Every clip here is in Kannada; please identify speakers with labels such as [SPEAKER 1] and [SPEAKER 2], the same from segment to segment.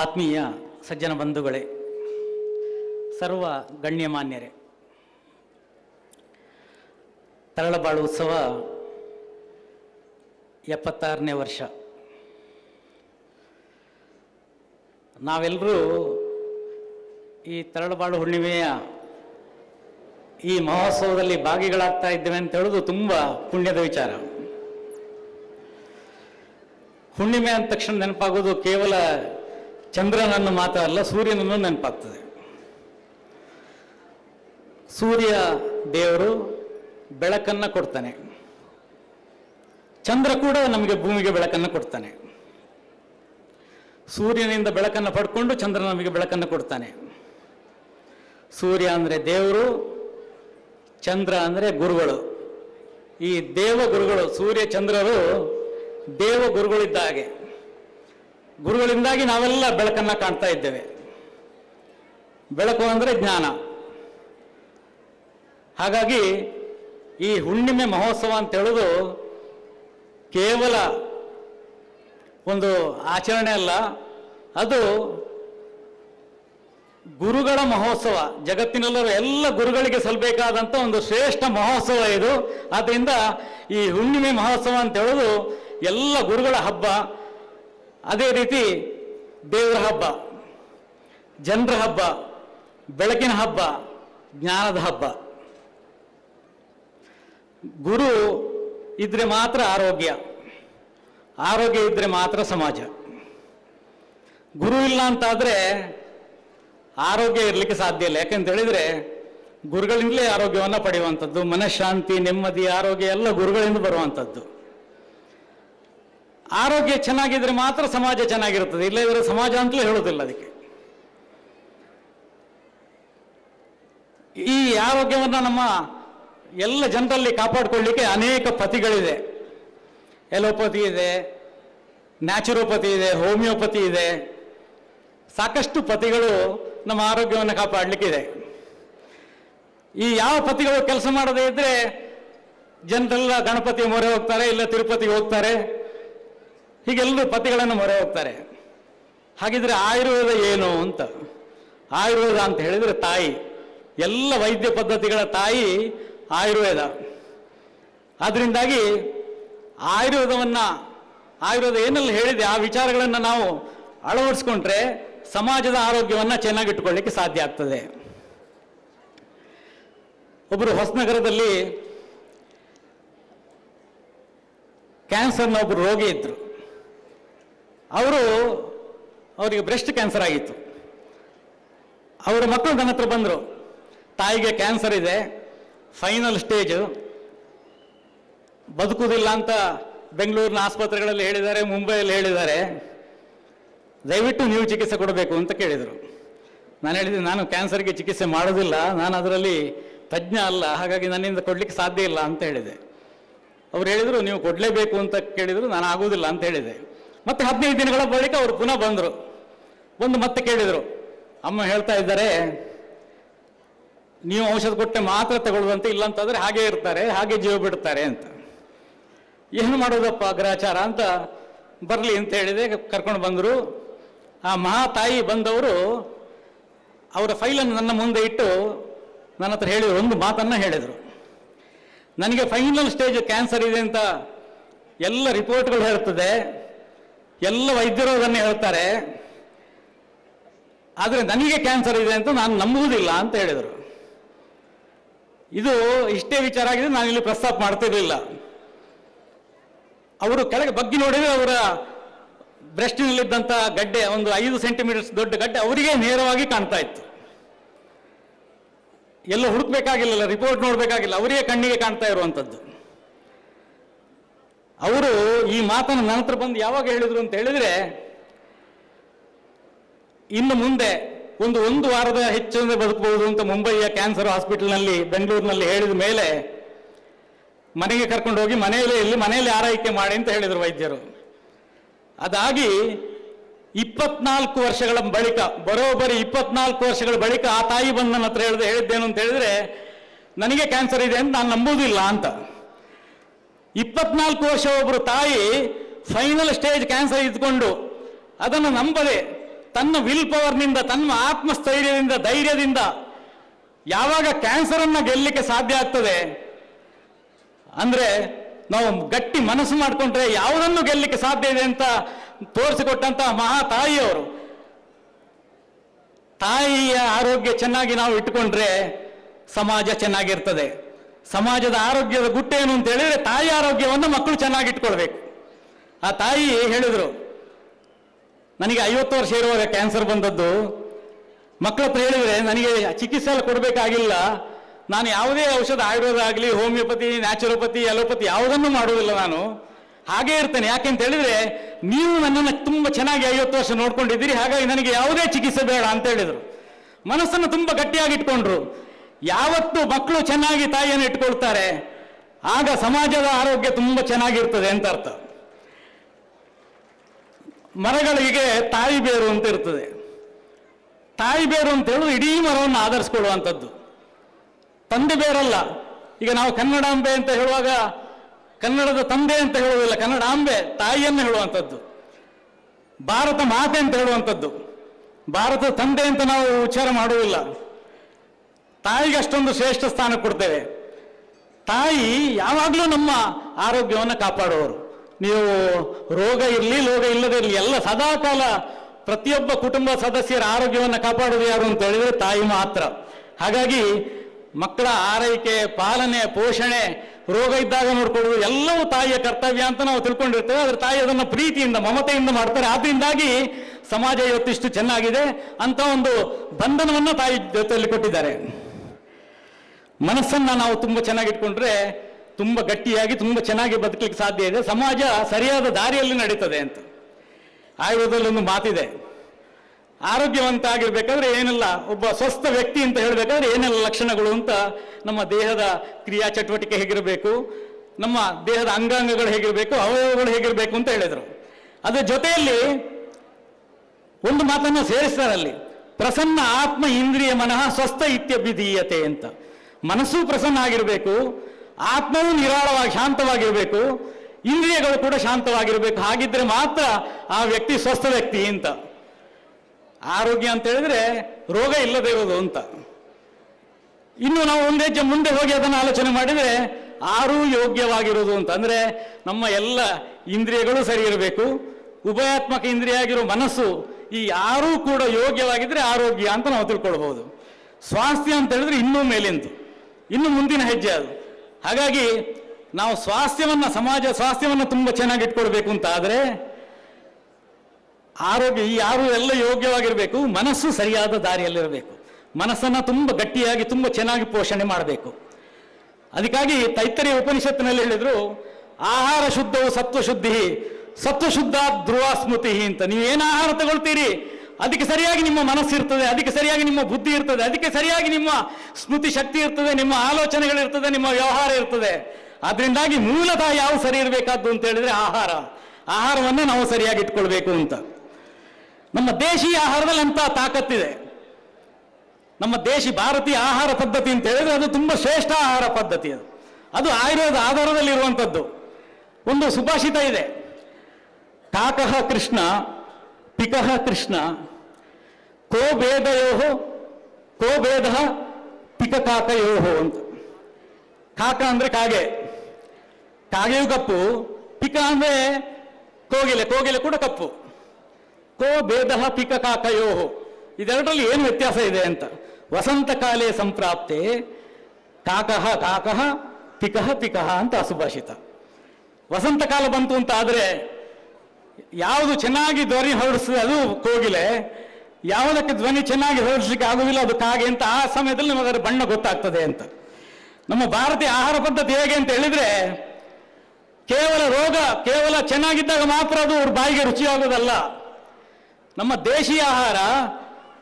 [SPEAKER 1] ಆತ್ಮೀಯ ಸಜ್ಜನ ಬಂಧುಗಳೇ, ಸರ್ವ ಗಣ್ಯಮಾನ್ಯರೇ, ತರಳಬಾಳು ಉತ್ಸವ ಎಪ್ಪತ್ತಾರನೇ ವರ್ಷ. ನಾವೆಲ್ಲರೂ ಈ ತರಳಬಾಳು ಹುಣ್ಣಿಮೆಯ ಈ ಮಹೋತ್ಸವದಲ್ಲಿ ಭಾಗಿಗಳಾಗ್ತಾ ಇದ್ದೇವೆ ಅಂತ ಹೇಳೋದು ತುಂಬ ಪುಣ್ಯದ ವಿಚಾರ. ಹುಣ್ಣಿಮೆ ಅಂದ ತಕ್ಷಣ ನೆನಪಾಗೋದು ಕೇವಲ ಚಂದ್ರನನ್ನು ಮಾತ್ರ ಅಲ್ಲ, ಸೂರ್ಯನನ್ನು ನೆನಪಾಗ್ತದೆ. ಸೂರ್ಯ ದೇವರು ಬೆಳಕನ್ನು ಕೊಡ್ತಾನೆ. ಚಂದ್ರ ಕೂಡ ನಮಗೆ ಭೂಮಿಗೆ ಬೆಳಕನ್ನು ಕೊಡ್ತಾನೆ. ಸೂರ್ಯನಿಂದ ಬೆಳಕನ್ನು ಪಡ್ಕೊಂಡು ಚಂದ್ರ ನಮಗೆ ಬೆಳಕನ್ನು ಕೊಡ್ತಾನೆ. ಸೂರ್ಯ ಅಂದರೆ ದೇವರು, ಚಂದ್ರ ಅಂದರೆ ಗುರುಗಳು. ಈ ದೇವ ಗುರುಗಳು ಸೂರ್ಯ, ಚಂದ್ರರು ದೇವ ಗುರುಗಳಿದ್ದ ಹಾಗೆ. ಗುರುಗಳಿಂದಾಗಿ ನಾವೆಲ್ಲ ಬೆಳಕನ್ನು ಕಾಣ್ತಾ ಇದ್ದೇವೆ. ಬೆಳಕು ಅಂದರೆ ಜ್ಞಾನ. ಹಾಗಾಗಿ ಈ ಹುಣ್ಣಿಮೆ ಮಹೋತ್ಸವ ಅಂತ ಹೇಳೋದು ಕೇವಲ ಒಂದು ಆಚರಣೆ ಅಲ್ಲ, ಅದು ಗುರುಗಳ ಮಹೋತ್ಸವ. ಜಗತ್ತಿನಲ್ಲರೂ ಎಲ್ಲ ಗುರುಗಳಿಗೆ ಸಲ್ಲಬೇಕಾದಂಥ ಒಂದು ಶ್ರೇಷ್ಠ ಮಹೋತ್ಸವ ಇದು. ಆದ್ದರಿಂದ ಈ ಹುಣ್ಣಿಮೆ ಮಹೋತ್ಸವ ಅಂತ ಹೇಳೋದು ಎಲ್ಲ ಗುರುಗಳ ಹಬ್ಬ. ಅದೇ ರೀತಿ ದೇವರ ಹಬ್ಬ, ಜನರ ಹಬ್ಬ ಬೆಳಕಿನ ಹಬ್ಬ, ಜ್ಞಾನದ ಹಬ್ಬ. ಗುರು ಇದ್ರೆ ಮಾತ್ರ ಆರೋಗ್ಯ ಆರೋಗ್ಯ ಇದ್ರೆ ಮಾತ್ರ ಸಮಾಜ. ಗುರು ಇಲ್ಲ ಅಂತಾದರೆ ಆರೋಗ್ಯ ಇರಲಿಕ್ಕೆ ಸಾಧ್ಯ ಇಲ್ಲ. ಯಾಕಂತ ಹೇಳಿದ್ರೆ ಗುರುಗಳಿಂದಲೇ ಆರೋಗ್ಯವನ್ನು ಪಡೆಯುವಂಥದ್ದು, ಮನಃಶಾಂತಿ, ನೆಮ್ಮದಿ, ಆರೋಗ್ಯ ಎಲ್ಲ ಗುರುಗಳಿಂದ ಬರುವಂಥದ್ದು. ಆರೋಗ್ಯ ಚೆನ್ನಾಗಿದ್ರೆ ಮಾತ್ರ ಸಮಾಜ ಚೆನ್ನಾಗಿರುತ್ತದೆ. ಇಲ್ಲದಿದ್ರೆ ಸಮಾಜ ಅಂತಲೇ ಹೇಳೋದಿಲ್ಲ ಅದಕ್ಕೆ. ಈ ಆರೋಗ್ಯವನ್ನು ನಮ್ಮ ಎಲ್ಲ ಜನರಲ್ಲಿ ಕಾಪಾಡಿಕೊಳ್ಳಿಕ್ಕೆ ಅನೇಕ ಪತಿಗಳಿದೆ. ಎಲೋಪತಿ ಇದೆ, ನ್ಯಾಚುರೋಪತಿ ಇದೆ, ಹೋಮಿಯೋಪತಿ ಇದೆ. ಸಾಕಷ್ಟು ಪತಿಗಳು ನಮ್ಮ ಆರೋಗ್ಯವನ್ನು ಕಾಪಾಡಲಿಕ್ಕಿದೆ. ಈ ಯಾವ ಪತಿಗಳು ಕೆಲಸ ಮಾಡದೇ ಇದ್ದರೆ ಜನರೆಲ್ಲ ಗಣಪತಿ ಮೊರೆ ಹೋಗ್ತಾರೆ, ಇಲ್ಲ ತಿರುಪತಿಗೆ ಹೋಗ್ತಾರೆ. ಹೀಗೆಲ್ಲರೂ ಪತಿಗಳನ್ನು ಮೊರೆ ಹೋಗ್ತಾರೆ. ಹಾಗಿದ್ರೆ ಆಯುರ್ವೇದ ಏನು ಅಂತ? ಆಯುರ್ವೇದ ಅಂತ ಹೇಳಿದ್ರೆ ತಾಯಿ. ಎಲ್ಲ ವೈದ್ಯ ಪದ್ಧತಿಗಳ ತಾಯಿ ಆಯುರ್ವೇದ. ಆದ್ರಿಂದಾಗಿ ಆಯುರ್ವೇದವನ್ನು, ಆಯುರ್ವೇದ ಏನೆಲ್ಲ ಹೇಳಿದೆ, ಆ ವಿಚಾರಗಳನ್ನು ನಾವು ಅಳವಡಿಸ್ಕೊಂಡ್ರೆ ಸಮಾಜದ ಆರೋಗ್ಯವನ್ನು ಚೆನ್ನಾಗಿಟ್ಟುಕೊಳ್ಳಿಕ್ಕೆ ಸಾಧ್ಯ ಆಗ್ತದೆ. ಒಬ್ಬರು ಹೊಸನಗರದಲ್ಲಿ ಕ್ಯಾನ್ಸರ್ನ ಒಬ್ಬರು ರೋಗಿ ಇದ್ದರು ಅವರು ಅವರಿಗೆ ಬ್ರೆಸ್ಟ್ ಕ್ಯಾನ್ಸರ್ ಆಗಿತ್ತು. ಅವರ ಮಕ್ಕಳು ನನ್ನ ಹತ್ರ ಬಂದರು. ತಾಯಿಗೆ ಕ್ಯಾನ್ಸರ್ ಇದೆ. ಫೈನಲ್ ಸ್ಟೇಜು ಬದುಕುವುದಿಲ್ಲ ಅಂತ ಬೆಂಗಳೂರಿನ ಆಸ್ಪತ್ರೆಗಳಲ್ಲಿ ಹೇಳಿದ್ದಾರೆ, ಮುಂಬೈಯಲ್ಲಿ ಹೇಳಿದ್ದಾರೆ. ದಯವಿಟ್ಟು ನೀವು ಚಿಕಿತ್ಸೆ ಕೊಡಬೇಕು ಅಂತ ಕೇಳಿದರು. ನಾನು ಹೇಳಿದೆ, ನಾನು ಕ್ಯಾನ್ಸರ್ಗೆ ಚಿಕಿತ್ಸೆ ಮಾಡೋದಿಲ್ಲ. ನಾನು ಅದರಲ್ಲಿ ತಜ್ಞ ಅಲ್ಲ. ಹಾಗಾಗಿ ನನ್ನಿಂದ ಕೊಡಲಿಕ್ಕೆ ಸಾಧ್ಯ ಇಲ್ಲ ಅಂತ ಹೇಳಿದೆ. ಅವ್ರು ಹೇಳಿದರು, ನೀವು ಕೊಡಲೇಬೇಕು ಅಂತ ಕೇಳಿದರು, ನಾನು ಆಗೋದಿಲ್ಲ ಅಂತ ಹೇಳಿದೆ. ಮತ್ತೆ ಹದಿನೈದು ದಿನಗಳ ಬಳಿಕ ಅವರು ಪುನಃ ಬಂದರು. ಒಂದು ಮತ್ತೆ ಕೇಳಿದರು. ಅಮ್ಮ ಹೇಳ್ತಾ ಇದ್ದಾರೆ, ನೀವು ಔಷಧ ಕೊಟ್ಟೆ ಮಾತ್ರ ತಗೊಳ್ಳುವಂತೆ ಇಲ್ಲ ಅಂತಂದ್ರೆ ಹಾಗೆ ಇರ್ತಾರೆ, ಹಾಗೆ ಜೀವ ಬಿಡ್ತಾರೆ ಅಂತ. ಏನು ಮಾಡೋದಪ್ಪ ಅಗ್ರಾಚಾರ? ಅಂತ ಬರಲಿ ಅಂತ ಹೇಳಿದೆ, ಕರ್ಕೊಂಡು ಬಂದರು. ಆ ಮಹಾ ತಾಯಿ ಬಂದವರು ಅವರ ಫೈಲನ್ನು ನನ್ನ ಮುಂದೆ ಇಟ್ಟು ನನ್ನ ಹತ್ರ ಹೇಳಿದರು, ಒಂದು ಮಾತನ್ನು ಹೇಳಿದರು. ನನಗೆ ಫೈನಲ್ ಸ್ಟೇಜ್ ಕ್ಯಾನ್ಸರ್ ಇದೆ ಅಂತ ಎಲ್ಲ ರಿಪೋರ್ಟ್ಗಳು ಹೇಳ್ತದೆ. ಎಲ್ಲ ವೈದ್ಯರು ಅದನ್ನು ಹೇಳ್ತಾರೆ. ಆದರೆ ನನಗೆ ಕ್ಯಾನ್ಸರ್ ಇದೆ ಅಂತ ನಾನು ನಂಬುವುದಿಲ್ಲ ಅಂತ ಹೇಳಿದರು. ಇದು ಇಷ್ಟೇ ವಿಚಾರ ಆಗಿದೆ, ನಾನು ಇಲ್ಲಿ ಪ್ರಸ್ತಾಪ ಮಾಡ್ತಿರ್ಲಿಲ್ಲ. ಅವರು ಕೆಳಗೆ ಬಗ್ಗಿ ನೋಡಿದ್ರೆ ಅವರ ಬ್ರೆಸ್ಟಿನಲ್ಲಿದ್ದಂಥ ಗಡ್ಡೆ, ಒಂದು ಐದು ಸೆಂಟಿಮೀಟರ್ಸ್ ದೊಡ್ಡ ಗಡ್ಡೆ ಅವರಿಗೆ ನೇರವಾಗಿ ಕಾಣ್ತಾ ಇತ್ತು. ಎಲ್ಲ ಹುಡುಕ್ಬೇಕಾಗಿಲ್ಲ ರಿಪೋರ್ಟ್ ನೋಡಬೇಕಾಗಿಲ್ಲ ಅವರಿಗೆ ಕಣ್ಣಿಗೆ ಕಾಣ್ತಾ ಇರುವಂಥದ್ದು ಅವರು ಈ ಮಾತನ್ನು ನಂತರ ಬಂದು ಯಾವಾಗ ಹೇಳಿದ್ರು ಅಂತ ಹೇಳಿದ್ರೆ, ಇನ್ನು ಮುಂದೆ ಒಂದು ಒಂದು ವಾರದ ಹೆಚ್ಚು ಬದುಕಬಹುದು ಅಂತ ಮುಂಬೈಯ ಕ್ಯಾನ್ಸರ್ ಹಾಸ್ಪಿಟಲ್ನಲ್ಲಿ ಬೆಂಗಳೂರಿನಲ್ಲಿ ಹೇಳಿದ ಮೇಲೆ ಮನೆಗೆ ಕರ್ಕೊಂಡು ಹೋಗಿ ಮನೆಯಲ್ಲೇ ಇಲ್ಲಿ ಮನೆಯಲ್ಲಿ ಆರೈಕೆ ಮಾಡಿ ಅಂತ ಹೇಳಿದರು ವೈದ್ಯರು. ಅದಾಗಿ ಇಪ್ಪತ್ನಾಲ್ಕು ವರ್ಷಗಳ ಬಳಿಕ, ಬರೋಬ್ಬರಿ ಇಪ್ಪತ್ನಾಲ್ಕು ವರ್ಷಗಳ ಬಳಿಕ ಆ ತಾಯಿ ಬಂದು ನನ್ನ ಹತ್ರ ಹೇಳಿದೆ, ಹೇಳಿದ್ದೇನು ಅಂತ ಹೇಳಿದ್ರೆ, ನನಗೆ ಕ್ಯಾನ್ಸರ್ ಇದೆ ಅಂತ ನಾನು ನಂಬುವುದಿಲ್ಲ ಅಂತ. ಇಪ್ಪತ್ನಾಲ್ಕು ವರ್ಷ ಒಬ್ಬರು ತಾಯಿ ಫೈನಲ್ ಸ್ಟೇಜ್ ಕ್ಯಾನ್ಸರ್ ಇದ್ಕೊಂಡು ಅದನ್ನು ನಂಬದೆ ತನ್ನ ವಿಲ್ ಪವರ್ನಿಂದ ತನ್ನ ಆತ್ಮಸ್ಥೈರ್ಯದಿಂದ, ಧೈರ್ಯದಿಂದ ಯಾವಾಗ ಕ್ಯಾನ್ಸರ್ ಅನ್ನ ಗೆಲ್ಲಲಿಕ್ಕೆ ಸಾಧ್ಯ ಆಗ್ತದೆ? ಅಂದ್ರೆ ನಾವು ಗಟ್ಟಿ ಮನಸ್ಸು ಮಾಡಿಕೊಂಡ್ರೆ ಯಾವುದನ್ನು ಗೆಲ್ಲಲಿಕ್ಕೆ ಸಾಧ್ಯ ಇದೆ ಅಂತ ತೋರಿಸಿಕೊಟ್ಟಂತ ಮಹಾ ತಾಯಿಯವರು. ತಾಯಿಯ ಆರೋಗ್ಯ ಚೆನ್ನಾಗಿ ನಾವು ಇಟ್ಟುಕೊಂಡ್ರೆ ಸಮಾಜ ಚೆನ್ನಾಗಿರ್ತದೆ. ಸಮಾಜದ ಆರೋಗ್ಯದ ಗುಟ್ಟೇನು ಅಂತ ಹೇಳಿದ್ರೆ ತಾಯಿ ಆರೋಗ್ಯವನ್ನು ಮಕ್ಕಳು ಚೆನ್ನಾಗಿಟ್ಕೊಳ್ಬೇಕು. ಆ ತಾಯಿ ಹೇಳಿದ್ರು, ನನಗೆ ಐವತ್ತು ವರ್ಷ ಇರುವಾಗ ಕ್ಯಾನ್ಸರ್ ಬಂದದ್ದು. ಮಕ್ಕಳ ಹತ್ರ ಹೇಳಿದ್ರೆ, ನನಗೆ ಚಿಕಿತ್ಸೆ ಕೊಡಬೇಕಾಗಿಲ್ಲ. ನಾನು ಯಾವುದೇ ಔಷಧ, ಆಯುರ್ವೇದ ಆಗಲಿ, ಹೋಮಿಯೋಪತಿ, ನ್ಯಾಚುರೋಪತಿ, ಅಲೋಪತಿ ಯಾವುದನ್ನು ಮಾಡುವುದಿಲ್ಲ ನಾನು. ಹಾಗೇ ಇರ್ತೇನೆ. ಯಾಕೆ ಅಂತ ಹೇಳಿದ್ರೆ, ನೀವು ನನ್ನನ್ನು ತುಂಬ ಚೆನ್ನಾಗಿ ಐವತ್ತು ವರ್ಷ ನೋಡ್ಕೊಂಡಿದ್ದೀರಿ. ಹಾಗಾಗಿ ನನಗೆ ಯಾವುದೇ ಚಿಕಿತ್ಸೆ ಬೇಡ ಅಂತ ಹೇಳಿದರು. ಮನಸ್ಸನ್ನು ತುಂಬ ಗಟ್ಟಿಯಾಗಿ ಇಟ್ಕೊಂಡ್ರು. ಯಾವತ್ತು ಮಕ್ಕಳು ಚೆನ್ನಾಗಿ ತಾಯಿಯನ್ನು ಇಟ್ಕೊಳ್ತಾರೆ. ಆಗ ಸಮಾಜದ ಆರೋಗ್ಯ ತುಂಬ ಚೆನ್ನಾಗಿರ್ತದೆ ಅಂತ ಅರ್ಥ. ಮರಗಳಿಗೆ ತಾಯಿ ಬೇರು ಅಂತ ಇರ್ತದೆ. ತಾಯಿ ಬೇರು ಅಂತ ಹೇಳಿದ್ರೆ ಇಡೀ ಮರವನ್ನು ಆಧರಿಸ್ಕೊಳ್ಳುವಂಥದ್ದು. ತಂದೆ ಬೇರಲ್ಲ. ಈಗ ನಾವು ಕನ್ನಡಾಂಬೆ ಅಂತ ಹೇಳುವಾಗ ಕನ್ನಡದ ತಂದೆ ಅಂತ ಹೇಳುವುದಿಲ್ಲ ಕನ್ನಡಾಂಬೆ ತಾಯಿಯನ್ನು ಹೇಳುವಂಥದ್ದು. ಭಾರತ ಮಾತೆ ಅಂತ ಹೇಳುವಂಥದ್ದು. ಭಾರತ ತಂದೆ ಅಂತ ನಾವು ಉಚ್ಚಾರ ಮಾಡುವುದಿಲ್ಲ. ತಾಯಿಗೆ ಅಷ್ಟೊಂದು ಶ್ರೇಷ್ಠ ಸ್ಥಾನ ಕೊಡ್ತೇವೆ. ತಾಯಿ ಯಾವಾಗಲೂ ನಮ್ಮ ಆರೋಗ್ಯವನ್ನು ಕಾಪಾಡುವವರು. ನೀವು ರೋಗ ಇರಲಿ ರೋಗ ಇಲ್ಲದೆ ಇರಲಿ, ಎಲ್ಲ ಸದಾಕಾಲ ಪ್ರತಿಯೊಬ್ಬ ಕುಟುಂಬ ಸದಸ್ಯರ ಆರೋಗ್ಯವನ್ನು ಕಾಪಾಡೋದು ಯಾರು ಅಂತ ಹೇಳಿದ್ರೆ ತಾಯಿ ಮಾತ್ರ. ಹಾಗಾಗಿ ಮಕ್ಕಳ ಆರೈಕೆ, ಪಾಲನೆ, ಪೋಷಣೆ, ರೋಗ ಇದ್ದಾಗ ನೋಡ್ಕೊಳ್ಳುವುದು ಎಲ್ಲವೂ ತಾಯಿಯ ಕರ್ತವ್ಯ ಅಂತ ನಾವು ತಿಳ್ಕೊಂಡಿರ್ತೇವೆ. ಆದರೆ ತಾಯಿ ಅದನ್ನು ಪ್ರೀತಿಯಿಂದ, ಮಮತೆಯಿಂದ ಮಾಡ್ತಾರೆ. ಆದ್ರಿಂದಾಗಿ ಸಮಾಜ ಇವತ್ತಿಷ್ಟು ಚೆನ್ನಾಗಿದೆ ಅಂತ ಒಂದು ಬಂಧನವನ್ನು ತಾಯಿ ಜೊತೆಯಲ್ಲಿ ಕೊಟ್ಟಿದ್ದಾರೆ. ಮನಸ್ಸನ್ನ ನಾವು ತುಂಬ ಚೆನ್ನಾಗಿ ಇಟ್ಕೊಂಡ್ರೆ ತುಂಬಾ ಗಟ್ಟಿಯಾಗಿ ತುಂಬ ಚೆನ್ನಾಗಿ ಬದುಕಲಿಕ್ಕೆ ಸಾಧ್ಯ ಇದೆ. ಸಮಾಜ ಸರಿಯಾದ ದಾರಿಯಲ್ಲಿ ನಡೀತದೆ ಅಂತ. ಆಯುರ್ವೇದದಲ್ಲಿ ಒಂದು ಮಾತಿದೆ. ಆರೋಗ್ಯವಂತ ಆಗಿರ್ಬೇಕಾದ್ರೆ ಏನೆಲ್ಲ ಒಬ್ಬ ಸ್ವಸ್ಥ ವ್ಯಕ್ತಿ ಅಂತ ಹೇಳಬೇಕಾದ್ರೆ ಏನೆಲ್ಲ ಲಕ್ಷಣಗಳು ಅಂತ ನಮ್ಮ ದೇಹದ ಕ್ರಿಯಾ ಚಟುವಟಿಕೆ ಹೇಗಿರಬೇಕು, ನಮ್ಮ ದೇಹದ ಅಂಗಾಂಗಗಳು ಹೇಗಿರಬೇಕು, ಅವಯವಗಳು ಹೇಗಿರಬೇಕು ಅಂತ ಹೇಳಿದರು. ಅದರ ಜೊತೆಯಲ್ಲಿ ಒಂದು ಮಾತನ್ನು ಸೇರಿಸ್ತಾರೆ ಅಲ್ಲಿ ಪ್ರಸನ್ನ ಆತ್ಮ ಇಂದ್ರಿಯ ಮನಃ ಸ್ವಸ್ಥ ಇತ್ಯಭಿಧೀಯತೆ ಅಂತ. ಮನಸ್ಸು ಪ್ರಸನ್ನ ಆಗಿರಬೇಕು, ಆತ್ಮವೂ ನಿರಾಳವಾಗಿ ಶಾಂತವಾಗಿರಬೇಕು, ಇಂದ್ರಿಯಗಳು ಕೂಡ ಶಾಂತವಾಗಿರಬೇಕು, ಹಾಗಿದ್ರೆ ಮಾತ್ರ ಆ ವ್ಯಕ್ತಿ ಸ್ವಸ್ಥ ವ್ಯಕ್ತಿ ಅಂತ. ಆರೋಗ್ಯ ಅಂತ ಹೇಳಿದ್ರೆ ರೋಗ ಇಲ್ಲದೆ ಇರೋದು ಅಂತ. ಇನ್ನು ನಾವು ಒಂದೇ ಹೆಜ್ಜೆ ಮುಂದೆ ಹೋಗಿ ಅದನ್ನು ಆಲೋಚನೆ ಮಾಡಿದರೆ ಆರು ಯೋಗ್ಯವಾಗಿರೋದು ಅಂತ. ಅಂದರೆ ನಮ್ಮ ಎಲ್ಲ ಇಂದ್ರಿಯಗಳು ಸರಿ ಇರಬೇಕು, ಉಭಯಾತ್ಮಕ ಇಂದ್ರಿಯ ಆಗಿರೋ ಮನಸ್ಸು ಈ ಯಾರೂ ಕೂಡ ಯೋಗ್ಯವಾಗಿದ್ರೆ ಆರೋಗ್ಯ ಅಂತ ನಾವು ತಿಳ್ಕೊಳ್ಬಹುದು. ಸ್ವಾಸ್ಥ್ಯ ಅಂತ ಹೇಳಿದ್ರೆ ಇನ್ನೂ ಮೇಲಿಂದು ಇನ್ನು ಮುಂದಿನ ಹೆಜ್ಜೆ ಅದು. ಹಾಗಾಗಿ ನಾವು ಸ್ವಾಸ್ಥ್ಯವನ್ನ, ಸಮಾಜ ಸ್ವಾಸ್ಥ್ಯವನ್ನ ತುಂಬಾ ಚೆನ್ನಾಗಿ ಇಟ್ಕೊಳ್ಬೇಕು ಅಂತ ಆದ್ರೆ ಆರೋಗ್ಯ, ಈ ಯಾರು ಎಲ್ಲ ಯೋಗ್ಯವಾಗಿರಬೇಕು, ಮನಸ್ಸು ಸರಿಯಾದ ದಾರಿಯಲ್ಲಿರಬೇಕು. ಮನಸ್ಸನ್ನ ತುಂಬ ಗಟ್ಟಿಯಾಗಿ, ತುಂಬ ಚೆನ್ನಾಗಿ ಪೋಷಣೆ ಮಾಡಬೇಕು. ಅದಕ್ಕಾಗಿ ತೈತರಿಯ ಉಪನಿಷತ್ತಿನಲ್ಲಿ ಹೇಳಿದ್ರು, ಆಹಾರ ಶುದ್ಧವು ಸತ್ವಶುದ್ಧಿ ಸತ್ವಶುದ್ಧ ಧ್ರುವ ಸ್ಮೃತಿ ಅಂತ. ನೀವು ಏನು ಆಹಾರ ತಗೊಳ್ತೀರಿ? ಅದಕ್ಕೆ ಸರಿಯಾಗಿ ನಿಮ್ಮ ಮನಸ್ಸು ಇರ್ತದೆ, ಅದಕ್ಕೆ ಸರಿಯಾಗಿ ನಿಮ್ಮ ಬುದ್ಧಿ ಇರ್ತದೆ, ಅದಕ್ಕೆ ಸರಿಯಾಗಿ ನಿಮ್ಮ ಸ್ಮೃತಿ ಶಕ್ತಿ ಇರ್ತದೆ, ನಿಮ್ಮ ಆಲೋಚನೆಗಳಿರ್ತದೆ ನಿಮ್ಮ ವ್ಯವಹಾರ ಇರ್ತದೆ. ಅದರಿಂದಾಗಿ ಮೂಲತಃ ಯಾವ ಸರಿ ಇರಬೇಕಾದ್ದು ಅಂತ ಹೇಳಿದ್ರೆ ಆಹಾರ. ಆಹಾರವನ್ನು ನಾವು ಸರಿಯಾಗಿ ಇಟ್ಕೊಳ್ಬೇಕು ಅಂತ. ನಮ್ಮ ದೇಶೀಯ ಆಹಾರದಲ್ಲಿ ಅಂತ ತಾಕತ್ತಿದೆ. ನಮ್ಮ ದೇಶಿ ಭಾರತೀಯ ಆಹಾರ ಪದ್ಧತಿ ಅಂತ ಹೇಳಿದ್ರೆ ಅದು ತುಂಬ ಶ್ರೇಷ್ಠ ಆಹಾರ ಪದ್ಧತಿ ಅದು. ಅದು ಆಯುರ್ವೇದ ಆಧಾರದಲ್ಲಿ ಇರುವಂಥದ್ದು. ಒಂದು ಸುಭಾಷಿತ ಇದೆ. ಕಾಕಃ ಕೃಷ್ಣ, ಪಿಕಃ ಕೃಷ್ಣ ಕೋ ಭೇದಯೋಹೋ ಕೋ ಭೇದ ಪಿಕ ಕಾಕಯೋಹೋ ಅಂತ. ಕಾಕ ಅಂದ್ರೆ ಕಾಗೆ. ಕಾಗೆಯು ಕಪ್ಪು, ಪಿಕ ಅಂದ್ರೆ ಕೋಗಿಲೆ ಕೋಗಿಲೆ ಕೂಡ ಕಪ್ಪು. ಕೋ ಭೇದ ಪಿಕ ಕಾಕಯೋಹೋ ಇದೆರಡರಲ್ಲಿ ಏನು ವ್ಯತ್ಯಾಸ ಇದೆ ಅಂತ. ವಸಂತ ಕಾಲೇ ಸಂಪ್ರಾಪ್ತೆ, ಕಾಕಃ ಕಾಕಃ, ಪಿಕಃ ಪಿಕಃ ಅಂತ ಅಸುಭಾಷಿತ. ವಸಂತ ಕಾಲ ಬಂತು ಅಂತ ಆದ್ರೆ, ಯಾವುದು ಚೆನ್ನಾಗಿ ಧ್ವನಿ ಹೊರಡಿಸ್ತದೆ ಅದು ಕೋಗಿಲೆ. ಯಾವುದಕ್ಕೆ ಧ್ವನಿ ಚೆನ್ನಾಗಿ ಹೊರಡಿಸ್ಲಿಕ್ಕೆ ಆಗುವುದಿಲ್ಲ ಕಾಗೆ ಅಂತ ಆ ಸಮಯದಲ್ಲಿ ನಮಗೆ ಅದರ ಬಣ್ಣ ಗೊತ್ತಾಗ್ತದೆ ಅಂತ. ನಮ್ಮ ಭಾರತೀಯ ಆಹಾರ ಪದ್ಧತಿ ಹೇಗೆ ಅಂತ ಹೇಳಿದ್ರೆ, ಕೇವಲ ರೋಗ, ಕೇವಲ ಚೆನ್ನಾಗಿದ್ದಾಗ ಮಾತ್ರ ಅದು ಅವ್ರ ಬಾಯಿಗೆ ರುಚಿಯಾಗೋದಲ್ಲ. ನಮ್ಮ ದೇಶೀಯ ಆಹಾರ,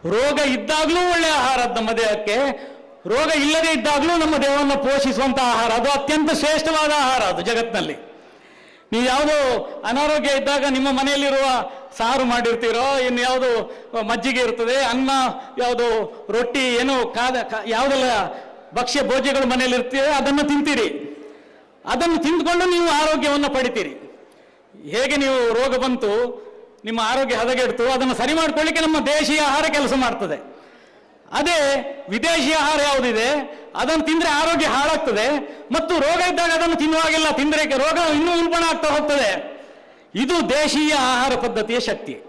[SPEAKER 1] ರೋಗ ಇದ್ದಾಗಲೂ ಒಳ್ಳೆಯ ಆಹಾರ ನಮ್ಮ ದೇಹಕ್ಕೆ. ರೋಗ ಇಲ್ಲದೆ ಇದ್ದಾಗಲೂ ನಮ್ಮ ದೇಹವನ್ನು ಪೋಷಿಸುವಂತ ಆಹಾರ, ಅದು ಅತ್ಯಂತ ಶ್ರೇಷ್ಠವಾದ ಆಹಾರ ಅದು ಜಗತ್ತಿನಲ್ಲಿ. ನೀವು ಯಾವುದು ಅನಾರೋಗ್ಯ ಇದ್ದಾಗ ನಿಮ್ಮ ಮನೆಯಲ್ಲಿರುವ ಸಾರು ಮಾಡಿರ್ತೀರೋ, ಇನ್ನು ಯಾವುದು ಮಜ್ಜಿಗೆ ಇರ್ತದೆ, ಅನ್ನ ಯಾವುದು ರೊಟ್ಟಿ, ಏನು ಕಾದ ಯಾವುದೆಲ್ಲ ಭಕ್ಷ್ಯ ಭೋಜ್ಯಗಳು ಮನೆಯಲ್ಲಿ ಇರ್ತೀರೋ ಅದನ್ನು ತಿಂತೀರಿ. ಅದನ್ನು ತಿಂದುಕೊಂಡು ನೀವು ಆರೋಗ್ಯವನ್ನು ಪಡಿತೀರಿ. ಹೇಗೆ ನೀವು ರೋಗ ಬಂತು, ನಿಮ್ಮ ಆರೋಗ್ಯ ಹದಗೆಡ್ತು, ಅದನ್ನು ಸರಿ ಮಾಡ್ಕೊಳ್ಳಿಕ್ಕೆ ನಮ್ಮ ದೇಶೀಯ ಆಹಾರ ಕೆಲಸ ಮಾಡ್ತದೆ. ಅದೇ ವಿದೇಶಿ ಆಹಾರ ಯಾವುದಿದೆ? ಅದನ್ನು ತಿಂದ್ರೆ ಆರೋಗ್ಯ ಹಾಳಾಗ್ತದೆ ಮತ್ತು ರೋಗ ಇದ್ದಾಗ ಅದನ್ನು ತಿನ್ನುವಾಗಿಲ್ಲ ತಿಂದ್ರೆ ರೋಗ ಇನ್ನೂ ಉಲ್ಬಣ ಆಗ್ತಾ ಹೋಗ್ತದೆ. ಇದು ದೇಶೀಯ ಆಹಾರ ಪದ್ಧತಿಯ ಶಕ್ತಿ.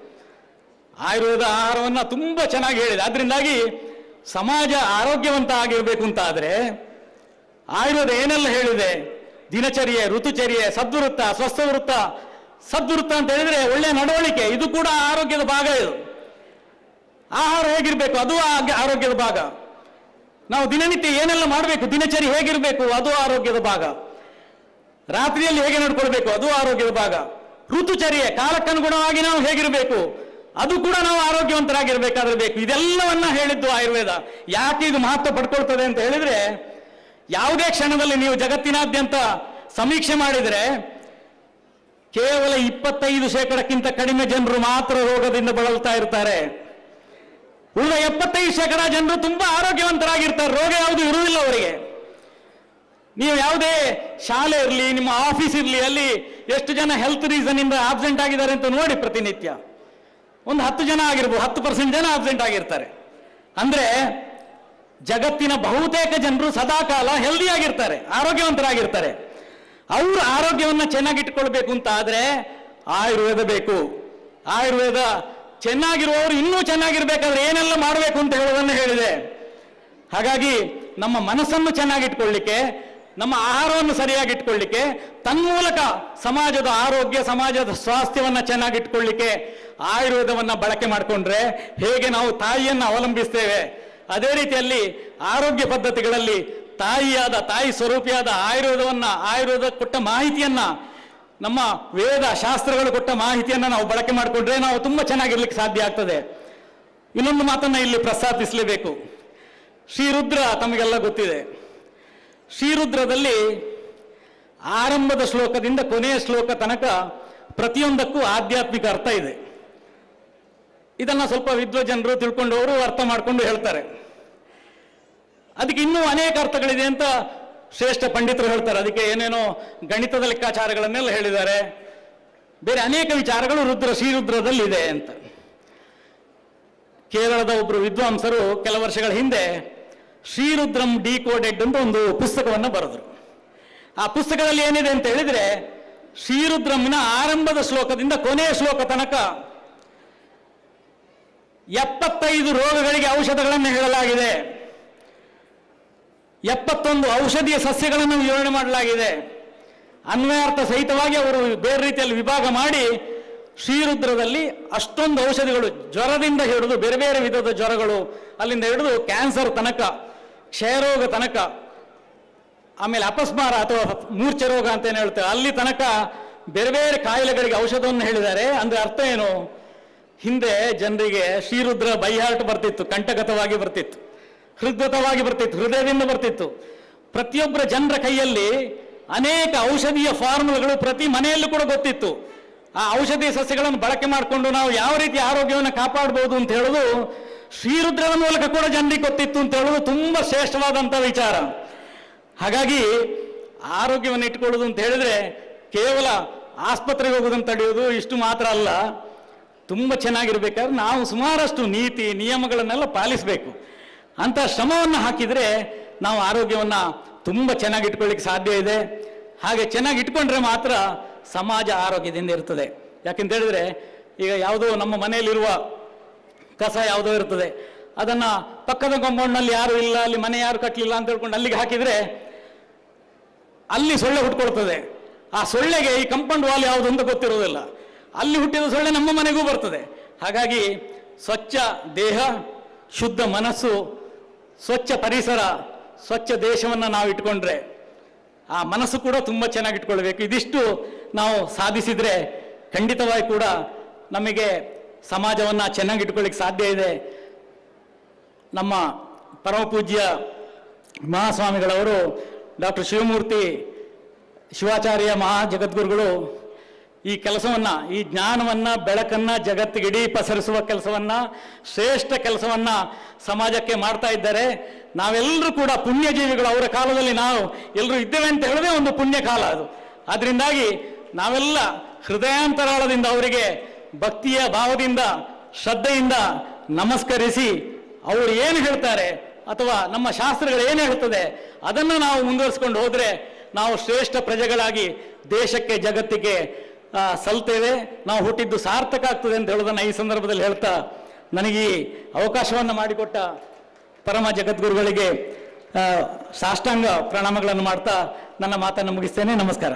[SPEAKER 1] ಆಯುರ್ವೇದ ಆಹಾರವನ್ನು ತುಂಬ ಚೆನ್ನಾಗಿ ಹೇಳಿದೆ. ಅದರಿಂದಾಗಿ ಸಮಾಜ ಆರೋಗ್ಯವಂತ ಆಗಿರಬೇಕು ಅಂತ ಆದರೆ ಆಯುರ್ವೇದ ಏನೆಲ್ಲ ಹೇಳಿದೆ? ದಿನಚರ್ಯೆ, ಋತುಚರ್ಯೆ, ಸದ್ವೃತ್ತ ಸ್ವಸ್ಥ ವೃತ್ತ ಸದ್ವೃತ್ತ ಅಂತ ಹೇಳಿದ್ರೆ ಒಳ್ಳೆ ನಡವಳಿಕೆ. ಇದು ಕೂಡ ಆರೋಗ್ಯದ ಭಾಗ ಇದು. ಆಹಾರ ಹೇಗಿರಬೇಕು? ಅದು ಆರೋಗ್ಯದ ಭಾಗ. ನಾವು ದಿನನಿತ್ಯ ಏನೆಲ್ಲ ಮಾಡಬೇಕು? ದಿನಚರಿ ಹೇಗಿರಬೇಕು? ಅದು ಆರೋಗ್ಯದ ಭಾಗ. ರಾತ್ರಿಯಲ್ಲಿ ಹೇಗೆ ನೋಡ್ಕೊಳ್ಬೇಕು? ಅದು ಆರೋಗ್ಯದ ಭಾಗ. ಋತುಚರ್ಯೆ, ಕಾಲಕ್ಕನುಗುಣವಾಗಿ ನಾವು ಹೇಗಿರಬೇಕು? ಅದು ಕೂಡ ನಾವು ಆರೋಗ್ಯವಂತರಾಗಿರ್ಬೇಕಾದ್ರೆ ಬೇಕು. ಇದೆಲ್ಲವನ್ನ ಹೇಳಿದ್ದು ಆಯುರ್ವೇದ. ಯಾಕೆ ಇದು ಮಹತ್ವ ಪಡ್ಕೊಳ್ತದೆ ಅಂತ ಹೇಳಿದ್ರೆ, ಯಾವುದೇ ಕ್ಷಣದಲ್ಲಿ ನೀವು ಜಗತ್ತಿನಾದ್ಯಂತ ಸಮೀಕ್ಷೆ ಮಾಡಿದರೆ, ಕೇವಲ ಇಪ್ಪತ್ತೈದು ಶೇಕಡಕ್ಕಿಂತ ಕಡಿಮೆ ಜನರು ಮಾತ್ರ ರೋಗದಿಂದ ಬಳಲ್ತಾ ಇರ್ತಾರೆ. ಉಳಿದ ಎಪ್ಪತ್ತೈದು ಶೇಕಡ ಜನರು ತುಂಬಾ ಆರೋಗ್ಯವಂತರಾಗಿರ್ತಾರೆ. ರೋಗ ಯಾವುದು ಇರುವುದಿಲ್ಲ ಅವರಿಗೆ. ನೀವು ಯಾವುದೇ ಶಾಲೆ ಇರಲಿ, ನಿಮ್ಮ ಆಫೀಸ್ ಇರಲಿ, ಅಲ್ಲಿ ಎಷ್ಟು ಜನ ಹೆಲ್ತ್ ರೀಸನ್ ಇಂದ ಆಬ್ಸೆಂಟ್ ಆಗಿದ್ದಾರೆ ಅಂತ ನೋಡಿ ಪ್ರತಿನಿತ್ಯ. ಒಂದು ಹತ್ತು ಜನ ಆಗಿರ್ಬೋದು, ಹತ್ತು ಪರ್ಸೆಂಟ್ ಜನ ಆಬ್ಸೆಂಟ್ ಆಗಿರ್ತಾರೆ. ಅಂದ್ರೆ ಜಗತ್ತಿನ ಬಹುತೇಕ ಜನರು ಸದಾಕಾಲ ಹೆಲ್ದಿ ಆಗಿರ್ತಾರೆ, ಆರೋಗ್ಯವಂತರಾಗಿರ್ತಾರೆ. ಅವರು ಆರೋಗ್ಯವನ್ನು ಚೆನ್ನಾಗಿಟ್ಕೊಳ್ಬೇಕು ಅಂತ ಆದ್ರೆ ಆಯುರ್ವೇದ ಬೇಕು. ಆಯುರ್ವೇದ ಚೆನ್ನಾಗಿರುವವರು ಇನ್ನೂ ಚೆನ್ನಾಗಿರ್ಬೇಕಾದ್ರೆ ಏನೆಲ್ಲ ಮಾಡಬೇಕು ಅಂತ ಹೇಳೋದನ್ನು ಹೇಳಿದೆ. ಹಾಗಾಗಿ ನಮ್ಮ ಮನಸ್ಸನ್ನು ಚೆನ್ನಾಗಿಟ್ಕೊಳ್ಳಿಕ್ಕೆ, ನಮ್ಮ ಆಹಾರವನ್ನು ಸರಿಯಾಗಿ ಇಟ್ಕೊಳ್ಳಿಕ್ಕೆ ತನ್ಮೂಲಕ ಸಮಾಜದ ಆರೋಗ್ಯ, ಸಮಾಜದ ಸ್ವಾಸ್ಥ್ಯವನ್ನು ಚೆನ್ನಾಗಿಟ್ಕೊಳ್ಳಿಕ್ಕೆ ಆಯುರ್ವೇದವನ್ನು ಬಳಕೆ ಮಾಡಿಕೊಂಡ್ರೆ ಹೇಗೆ ನಾವು ತಾಯಿಯನ್ನು ಅವಲಂಬಿಸ್ತೇವೆ. ಅದೇ ರೀತಿಯಲ್ಲಿ ಆರೋಗ್ಯ ಪದ್ಧತಿಗಳಲ್ಲಿ ತಾಯಿಯಾದ, ತಾಯಿ ಸ್ವರೂಪಿಯಾದ ಆಯುರ್ವೇದವನ್ನು, ಆಯುರ್ವೇದ ಕೊಟ್ಟ ಮಾಹಿತಿಯನ್ನ ನಮ್ಮ ವೇದ ಶಾಸ್ತ್ರಗಳು ಕೊಟ್ಟ ಮಾಹಿತಿಯನ್ನು ನಾವು ಬಳಕೆ ಮಾಡಿಕೊಂಡ್ರೆ ನಾವು ತುಂಬಾ ಚೆನ್ನಾಗಿರ್ಲಿಕ್ಕೆ ಸಾಧ್ಯ ಆಗ್ತದೆ. ಇನ್ನೊಂದು ಮಾತನ್ನ ಇಲ್ಲಿ ಪ್ರಸ್ತಾಪಿಸಲೇಬೇಕು. ಶ್ರೀರುದ್ರ ತಮಗೆಲ್ಲ ಗೊತ್ತಿದೆ. ಶ್ರೀರುದ್ರದಲ್ಲಿ ಆರಂಭದ ಶ್ಲೋಕದಿಂದ ಕೊನೆಯ ಶ್ಲೋಕ ತನಕ ಪ್ರತಿಯೊಂದಕ್ಕೂ ಆಧ್ಯಾತ್ಮಿಕ ಅರ್ಥ ಇದೆ. ಇದನ್ನು ಸ್ವಲ್ಪ ವಿದ್ವಜನರು ತಿಳ್ಕೊಂಡವರು ಅರ್ಥ ಮಾಡಿಕೊಂಡು ಹೇಳ್ತಾರೆ. ಅದಕ್ಕೆ ಇನ್ನೂ ಅನೇಕ ಅರ್ಥಗಳಿದೆ ಅಂತ ಶ್ರೇಷ್ಠ ಪಂಡಿತರು ಹೇಳ್ತಾರೆ. ಅದಕ್ಕೆ ಏನೇನೋ ಗಣಿತದ ಲೆಕ್ಕಾಚಾರಗಳನ್ನೆಲ್ಲ ಹೇಳಿದ್ದಾರೆ. ಬೇರೆ ಅನೇಕ ವಿಚಾರಗಳು ರುದ್ರ ಶ್ರೀರುದ್ರದಲ್ಲಿ ಇದೆ ಅಂತ. ಕೇರಳದ ಒಬ್ಬರು ವಿದ್ವಾಂಸರು ಕೆಲ ವರ್ಷಗಳ ಹಿಂದೆ ಶ್ರೀರುದ್ರಂ ಡಿ ಕೋಡೆಡ್ ಅಂತ ಒಂದು ಪುಸ್ತಕವನ್ನು ಬರೆದರು. ಆ ಪುಸ್ತಕದಲ್ಲಿ ಏನಿದೆ ಅಂತ ಹೇಳಿದ್ರೆ, ಶ್ರೀರುದ್ರಂನ ಆರಂಭದ ಶ್ಲೋಕದಿಂದ ಕೊನೆಯ ಶ್ಲೋಕ ತನಕ ಎಪ್ಪತ್ತೈದು ರೋಗಗಳಿಗೆ ಔಷಧಗಳನ್ನು ಹೇಳಲಾಗಿದೆ. ಎಪ್ಪತ್ತೊಂದು ಔಷಧೀಯ ಸಸ್ಯಗಳನ್ನು ವಿವರಣೆ ಮಾಡಲಾಗಿದೆ. ಅನ್ವಯಾರ್ಥ ಸಹಿತವಾಗಿ ಅವರು ಬೇರೆ ರೀತಿಯಲ್ಲಿ ವಿಭಾಗ ಮಾಡಿ ಶ್ರೀರುದ್ರದಲ್ಲಿ ಅಷ್ಟೊಂದು ಔಷಧಿಗಳು ಜ್ವರದಿಂದ ಹಿಡಿದು ಬೇರೆ ಬೇರೆ ವಿಧದ ಜ್ವರಗಳು ಅಲ್ಲಿಂದ ಹಿಡಿದು ಕ್ಯಾನ್ಸರ್ ತನಕ, ಕ್ಷಯರೋಗ ತನಕ, ಆಮೇಲೆ ಅಪಸ್ಮಾರ ಅಥವಾ ಮೂರ್ಛೆ ರೋಗ ಅಂತ ಏನು ಹೇಳ್ತೇವೆ, ಅಲ್ಲಿ ತನಕ ಬೇರೆ ಬೇರೆ ಕಾಯಿಲೆಗಳಿಗೆ ಔಷಧವನ್ನು ಹೇಳಿದ್ದಾರೆ. ಅಂದ್ರೆ ಅರ್ಥ ಏನು? ಹಿಂದೆ ಜನರಿಗೆ ಶ್ರೀರುದ್ರ ಬೈಹಾರ್ಟ್ ಬರ್ತಿತ್ತು, ಕಂಟಕತವಾಗಿ ಬರ್ತಿತ್ತು. ಹೃದ್ಗತವಾಗಿ ಬರ್ತಿತ್ತು, ಹೃದಯದಿಂದ ಬರ್ತಿತ್ತು. ಪ್ರತಿಯೊಬ್ಬರ ಜನರ ಕೈಯಲ್ಲಿ ಅನೇಕ ಔಷಧೀಯ ಫಾರ್ಮುಲಾಗಳು ಪ್ರತಿ ಮನೆಯಲ್ಲೂ ಕೂಡ ಗೊತ್ತಿತ್ತು. ಆ ಔಷಧೀಯ ಸಸ್ಯಗಳನ್ನು ಬಳಕೆ ಮಾಡಿಕೊಂಡು ನಾವು ಯಾವ ರೀತಿ ಆರೋಗ್ಯವನ್ನು ಕಾಪಾಡಬಹುದು ಅಂತ ಹೇಳೋದು ಶ್ರೀರುದ್ರನ ಮೂಲಕ ಕೂಡ ಜನರಿಗೆ ಗೊತ್ತಿತ್ತು ಅಂತ ಹೇಳೋದು ತುಂಬಾ ಶ್ರೇಷ್ಠವಾದಂಥ ವಿಚಾರ. ಹಾಗಾಗಿ ಆರೋಗ್ಯವನ್ನು ಇಟ್ಕೊಳ್ಳೋದು ಅಂತ ಹೇಳಿದ್ರೆ ಕೇವಲ ಆಸ್ಪತ್ರೆಗೆ ಹೋಗೋದನ್ನು ತಡೆಯೋದು ಇಷ್ಟು ಮಾತ್ರ ಅಲ್ಲ. ತುಂಬ ಚೆನ್ನಾಗಿರ್ಬೇಕಾದ್ರೆ ನಾವು ಸುಮಾರಷ್ಟು ನೀತಿ, ನಿಯಮಗಳನ್ನೆಲ್ಲ ಪಾಲಿಸಬೇಕು. ಅಂತ ಶ್ರಮವನ್ನು ಹಾಕಿದರೆ ನಾವು ಆರೋಗ್ಯವನ್ನು ತುಂಬ ಚೆನ್ನಾಗಿ ಇಟ್ಕೊಳ್ಳಿಕ್ಕೆ ಸಾಧ್ಯ ಇದೆ. ಹಾಗೆ ಚೆನ್ನಾಗಿ ಇಟ್ಕೊಂಡ್ರೆ ಮಾತ್ರ ಸಮಾಜ ಆರೋಗ್ಯದಿಂದ ಇರ್ತದೆ. ಯಾಕೆಂತ ಹೇಳಿದ್ರೆ ಈಗ ಯಾವುದೋ ನಮ್ಮ ಮನೆಯಲ್ಲಿರುವ ಕಸ ಯಾವುದೋ ಇರ್ತದೆ. ಅದನ್ನ ಪಕ್ಕದ ಕಾಂಪೌಂಡ್ನಲ್ಲಿ ಯಾರು ಇಲ್ಲ, ಅಲ್ಲಿ ಮನೆ ಯಾರು ಕಟ್ಟಲಿಲ್ಲ ಅಂತ ಹೇಳ್ಕೊಂಡು ಅಲ್ಲಿಗೆ ಹಾಕಿದ್ರೆ ಅಲ್ಲಿ ಸೊಳ್ಳೆ ಹುಟ್ಕೊಳ್ತದೆ. ಆ ಸೊಳ್ಳೆಗೆ ಈ ಕಂಪೌಂಡ್ ವಾಲ್ ಯಾವುದು ಅಂತ ಗೊತ್ತಿರೋದಿಲ್ಲ. ಅಲ್ಲಿ ಹುಟ್ಟಿದ ಸೊಳ್ಳೆ ನಮ್ಮ ಮನೆಗೂ ಬರ್ತದೆ. ಹಾಗಾಗಿ ಸ್ವಚ್ಛ ದೇಹ, ಶುದ್ಧ ಮನಸ್ಸು ಸ್ವಚ್ಛ ಪರಿಸರ, ಸ್ವಚ್ಛ ದೇಶವನ್ನು ನಾವು ಇಟ್ಕೊಂಡ್ರೆ ಆ ಮನಸ್ಸು ಕೂಡ ತುಂಬ ಚೆನ್ನಾಗಿ ಇಟ್ಕೊಳ್ಬೇಕು ಇದಿಷ್ಟು ನಾವು ಸಾಧಿಸಿದ್ರೆ ಖಂಡಿತವಾಗಿ ಕೂಡ ನಮಗೆ ಸಮಾಜವನ್ನು ಚೆನ್ನಾಗಿ ಇಟ್ಕೊಳ್ಳಿಕ್ಕೆ ಸಾಧ್ಯ ಇದೆ. ನಮ್ಮ ಪರಮಪೂಜ್ಯ ಮಹಾಸ್ವಾಮಿಗಳವರು ಡಾಕ್ಟರ್ ಶಿವಮೂರ್ತಿ ಶಿವಾಚಾರ್ಯ ಮಹಾ ಜಗದ್ಗುರುಗಳು ಈ ಕೆಲಸವನ್ನ, ಈ ಜ್ಞಾನವನ್ನ, ಬೆಳಕನ್ನ ಜಗತ್ತಿಗಿಡೀ ಪಸರಿಸುವ ಕೆಲಸವನ್ನ, ಶ್ರೇಷ್ಠ ಕೆಲಸವನ್ನ ಸಮಾಜಕ್ಕೆ ಮಾಡ್ತಾ ಇದ್ದಾರೆ. ನಾವೆಲ್ಲರೂ ಕೂಡ ಪುಣ್ಯಜೀವಿಗಳು ಅವರ ಕಾಲದಲ್ಲಿ ನಾವು ಎಲ್ಲರೂ ಇದ್ದೇವೆ ಅಂತ ಹೇಳೋದೇ ಒಂದು ಪುಣ್ಯ ಕಾಲ ಅದು. ಅದರಿಂದಾಗಿ ನಾವೆಲ್ಲ ಹೃದಯಾಂತರಾಳದಿಂದ ಅವರಿಗೆ ಭಕ್ತಿಯ ಭಾವದಿಂದ, ಶ್ರದ್ಧೆಯಿಂದ ನಮಸ್ಕರಿಸಿ ಅವರು ಏನು ಹೇಳ್ತಾರೆ ಅಥವಾ ನಮ್ಮ ಶಾಸ್ತ್ರಗಳು ಏನು ಹೇಳ್ತದೆ ಅದನ್ನು ನಾವು ಮುಂದುವರಿಸ್ಕೊಂಡು ಹೋದರೆ ನಾವು ಶ್ರೇಷ್ಠ ಪ್ರಜೆಗಳಾಗಿ ದೇಶಕ್ಕೆ, ಜಗತ್ತಿಗೆ ಸಲ್ತೇವೆ, ನಾವು ಹುಟ್ಟಿದ್ದು ಸಾರ್ಥಕ ಆಗ್ತದೆ ಅಂತ ಹೇಳೋದನ್ನು ಈ ಸಂದರ್ಭದಲ್ಲಿ ಹೇಳ್ತಾ ನನಗೆ ಅವಕಾಶವನ್ನು ಮಾಡಿಕೊಟ್ಟ ಪರಮ ಜಗದ್ಗುರುಗಳಿಗೆ ಸಾಷ್ಟಾಂಗ ಪ್ರಣಾಮಗಳನ್ನು ಮಾಡ್ತಾ ನನ್ನ ಮಾತನ್ನು ಮುಗಿಸ್ತೇನೆ. ನಮಸ್ಕಾರ.